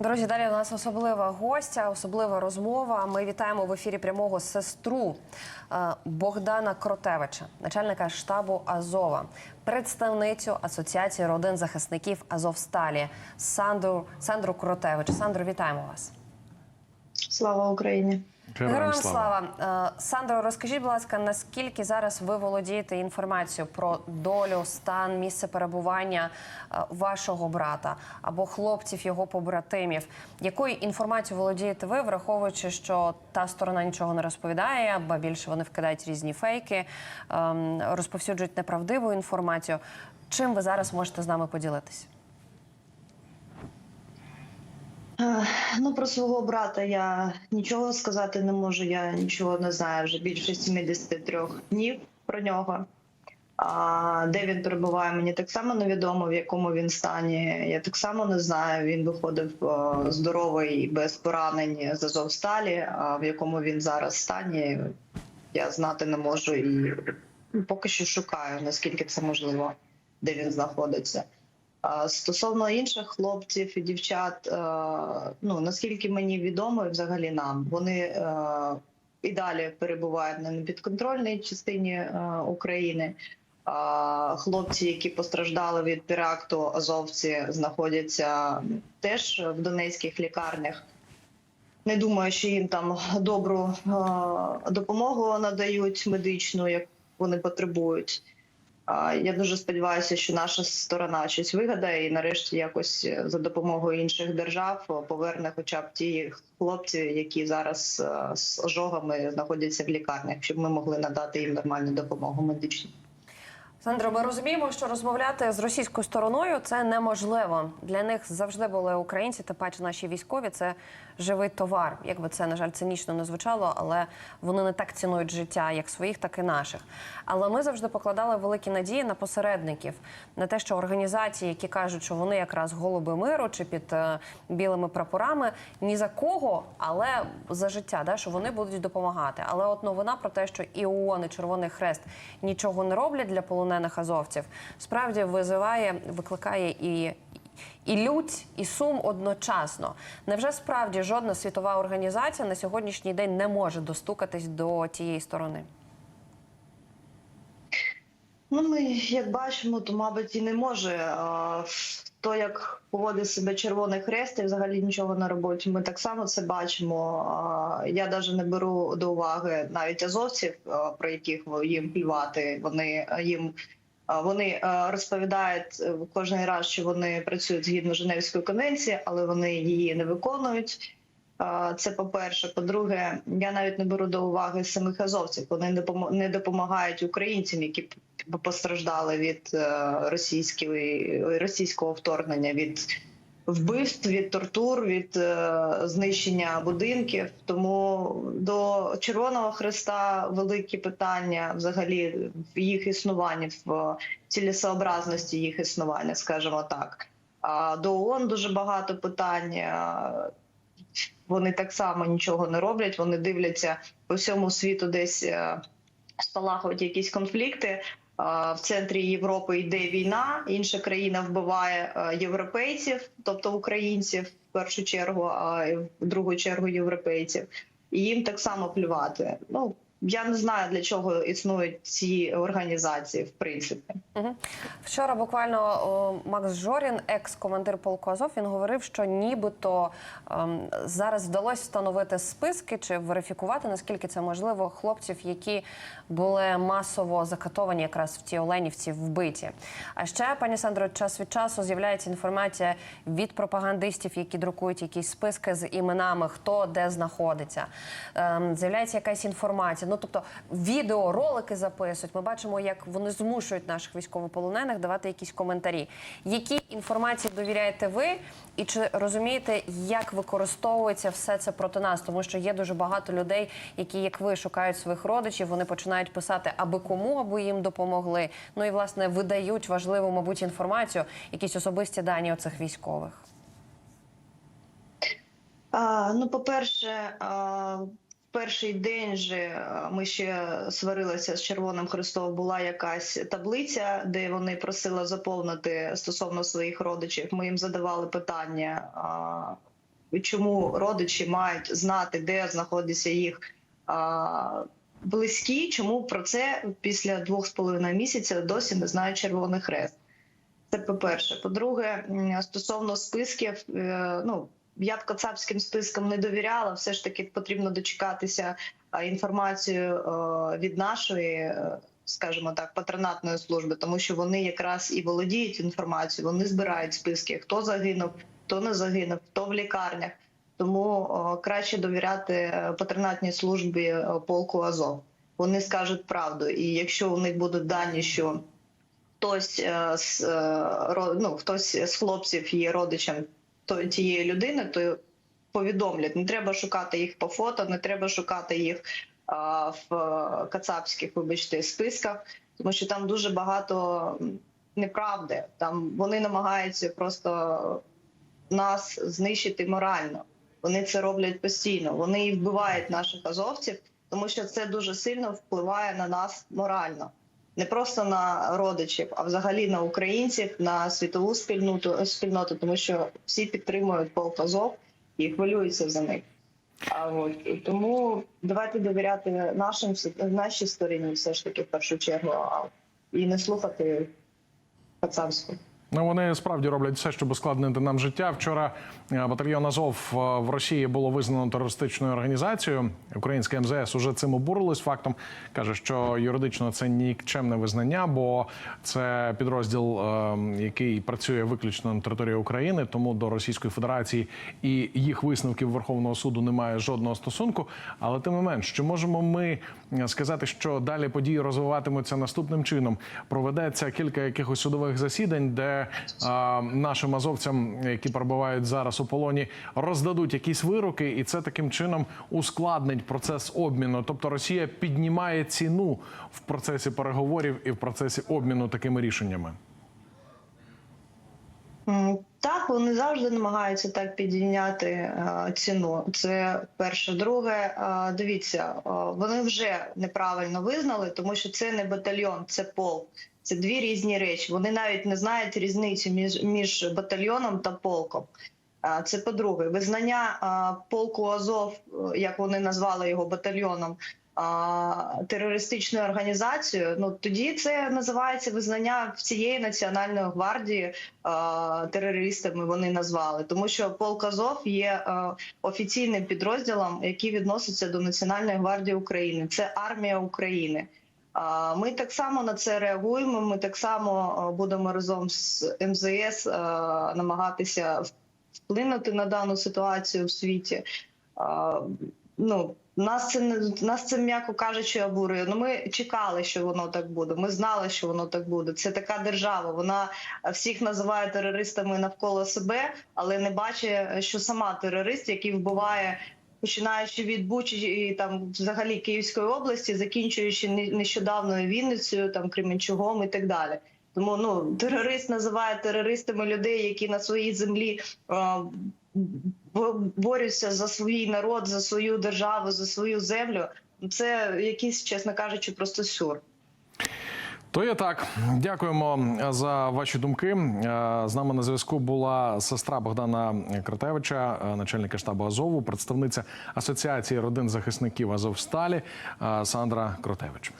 Друзі, далі у нас особлива гостя, особлива розмова. Ми вітаємо в ефірі прямого сестру е, Богдана Кротевича, начальника штабу Азова, представницю Асоціації родин захисників Азовсталі Сандру Сандру Кротевич. Сандру, вітаємо вас. Слава Україні! Героям слава Е, Сандро, розкажіть, будь ласка, наскільки зараз ви володієте інформацією про долю, стан, місце перебування е, вашого брата або хлопців, його побратимів? Якою інформацією володієте ви, враховуючи, що та сторона нічого не розповідає, ба більше вони вкидають різні фейки, ем, розповсюджують неправдиву інформацію? Чим ви зараз можете з нами поділитися? Е, Ну про свого брата я нічого сказати не можу. Я нічого не знаю вже більше 73 днів про нього. А де він перебуває, мені так само невідомо, в якому він стані. Я так само не знаю. Він виходив е, здоровий без поранень з Азовсталі. А в якому він зараз стані, я знати не можу і поки що шукаю, наскільки це можливо, де він знаходиться. Стосовно інших хлопців і дівчат, е, ну наскільки мені відомо, взагалі нам вони е, і далі перебувають на непідконтрольній частині е, України. Хлопці, які постраждали від теракту азовці, знаходяться теж в донецьких лікарнях. Не думаю, що їм там добру допомогу надають медичну, як вони потребують. Я дуже сподіваюся, що наша сторона щось вигадає і нарешті якось е, за допомогою інших держав е, поверне хоча б ті хлопці, які зараз е, з ожогами знаходяться в лікарнях, щоб ми могли надати їм нормальну допомогу медичну. Сандро, ми розуміємо, що розмовляти з російською стороною це неможливо. Для них завжди були українці, та паче наші військові. Це живий товар. Якби це на жаль цинічно не звучало, але вони не так цінують життя, як своїх, так і наших. Але ми завжди покладали великі надії на посередників, на те, що організації, які кажуть, що вони якраз голуби миру чи під е, білими прапорами, ні за кого, але за життя, да, що вони будуть допомагати. Але от новина про те, що і ООН, і Червоний Хрест нічого не роблять для полонених азовців, справді визиває, викликає і. І лють, і сум одночасно. Невже справді жодна світова організація на сьогоднішній день не може достукатись до тієї сторони? Ну, ми як бачимо, то мабуть і не може. То як поводить себе Червоний Хрест і взагалі нічого на роботі. Ми так само це бачимо. Я навіть не беру до уваги навіть азовців, про яких їм плювати. Вони їм. Вони розповідають е, кожен раз, що вони працюють згідно Женевської конвенції, але вони її не виконують. Це по-перше. По-друге, я навіть не беру до уваги самих азовців. Вони не допомагають українцям, які постраждали від е, російської російського вторгнення, від вбивств, від тортур, від е, знищення будинків. Тому до Червоного Христа великі питання взагалі в їх існуванні, в цілесообразності їх існування, скажімо так. А до ООН дуже багато питань. Вони так само нічого не роблять. Вони дивляться по всьому світу, десь е, спалахують якісь конфлікти. В центрі Європи йде війна, інша країна вбиває е, європейців, тобто українців в першу чергу, а в другу чергу європейців. І їм так само плювати. Ну я не знаю для чого існують ці організації, в принципі. Вчора буквально Макс Жорін, екс-командир полку Азов, він говорив, що нібито ем, зараз вдалося встановити списки чи верифікувати, наскільки це можливо, хлопців, які були масово закатовані якраз в ті Оленівці вбиті. А ще, пані Сандро, час від часу з'являється інформація від пропагандистів, які друкують якісь списки з іменами, хто де знаходиться. Ем, з'являється якась інформація. Ну тобто відео, ролики записують. Ми бачимо, як вони змушують наших військовополонених давати якісь коментарі. Які інформації довіряєте ви, і чи розумієте, як використовується все це проти нас? Тому що є дуже багато людей, які, як ви, шукають своїх родичів, вони починають писати аби кому, аби їм допомогли. Ну і власне видають важливу, мабуть, інформацію, якісь особисті дані оцих військових. А, ну, по-перше, а, в перший день же ми ще сварилися з Червоним Христом. Була якась таблиця, де вони просили заповнити стосовно своїх родичів. Ми їм задавали питання. Чому родичі мають знати, де знаходяться їх близькі, чому про це після двох з половиною місяців досі не знає Червоний Хрест. Це по-перше. По-друге, стосовно списків, е, ну я б кацапським спискам не довіряла. Все ж таки потрібно дочекатися інформацію е, від нашої, е, скажімо так, патронатної служби, тому що вони якраз і володіють інформацією, вони збирають списки, хто загинув, хто не загинув, хто в лікарнях. Тому краще довіряти е, патронатній службі полку Азов. Вони скажуть правду, і якщо у них будуть дані, що хтось з ну, хтось з хлопців є родичем тієї людини, то повідомлять. Не треба шукати їх по фото, не треба шукати їх в е, кацапських, вибачте, списках, тому що там дуже багато неправди. Там вони намагаються просто нас знищити морально. Вони це роблять постійно. Вони вбивають наших азовців, тому що це дуже сильно впливає на нас морально. Не просто на родичів, а взагалі на українців, на світову спільноту, спільноту, тому що всі підтримують полпазов і хвилюються за них. А от тому давайте довіряти нашим нашій стороні, все ж таки в першу чергу, а і не слухати пацанську. Ну, вони справді роблять все, щоб ускладнити нам життя. Вчора е, батальйон Азов е, в Росії було визнано терористичною організацією. Українське МЗС уже цим обурилось фактом. каже, що юридично це нікчемне визнання, бо це підрозділ, е, який працює виключно на території України, тому до Російської Федерації і їх висновків Верховного суду немає жодного стосунку. Але тим не менш, чи можемо ми сказати, що далі події розвиватимуться наступним чином? Проведеться кілька якихось судових засідань, де а, нашим азовцям, які перебувають зараз у полоні, роздадуть якісь вироки, і це таким чином ускладнить процес обміну. Тобто Росія піднімає ціну в процесі переговорів і в процесі обміну такими рішеннями. Так, вони завжди намагаються так підійняти е, ціну. Це перше. Друге, е, дивіться, е, вони вже неправильно визнали, тому що це не батальйон, це полк. Це дві різні речі. Вони навіть не знають різницю між, між батальйоном та полком. Е, Це по-друге, визнання е, полку Азов, е, як вони назвали його батальйоном, терористичною організацією. Ну тоді це називається визнання цієї національної гвардії терористами. Вони назвали, тому що полк Азов є офіційним підрозділом, який відноситься до Національної гвардії України. Це армія України. Ми так само на це реагуємо. Ми так само будемо разом з МЗС намагатися вплинути на дану ситуацію в світі. Ну нас це не нас це м'яко кажучи обурює. Ну ми чекали, що воно так буде. Ми знали, що воно так буде. Це така держава. Вона всіх називає терористами навколо себе, але не бачить, що сама терорист, який вбиває. Починаючи від Бучі і там взагалі Київської області, закінчуючи не- нещодавною Вінницею, там Кременчугом і так далі. Тому ну терорист називає терористами людей, які на своїй землі е, борються за свій народ, за свою державу, за свою землю. Це якийсь, чесно кажучи, просто сюр. То є так. Дякуємо за ваші думки. Е, З нами на зв'язку була сестра Богдана Кратевича, е, начальника штабу Азову, представниця Асоціації родин захисників Азовсталі е, Сандра Кротевич.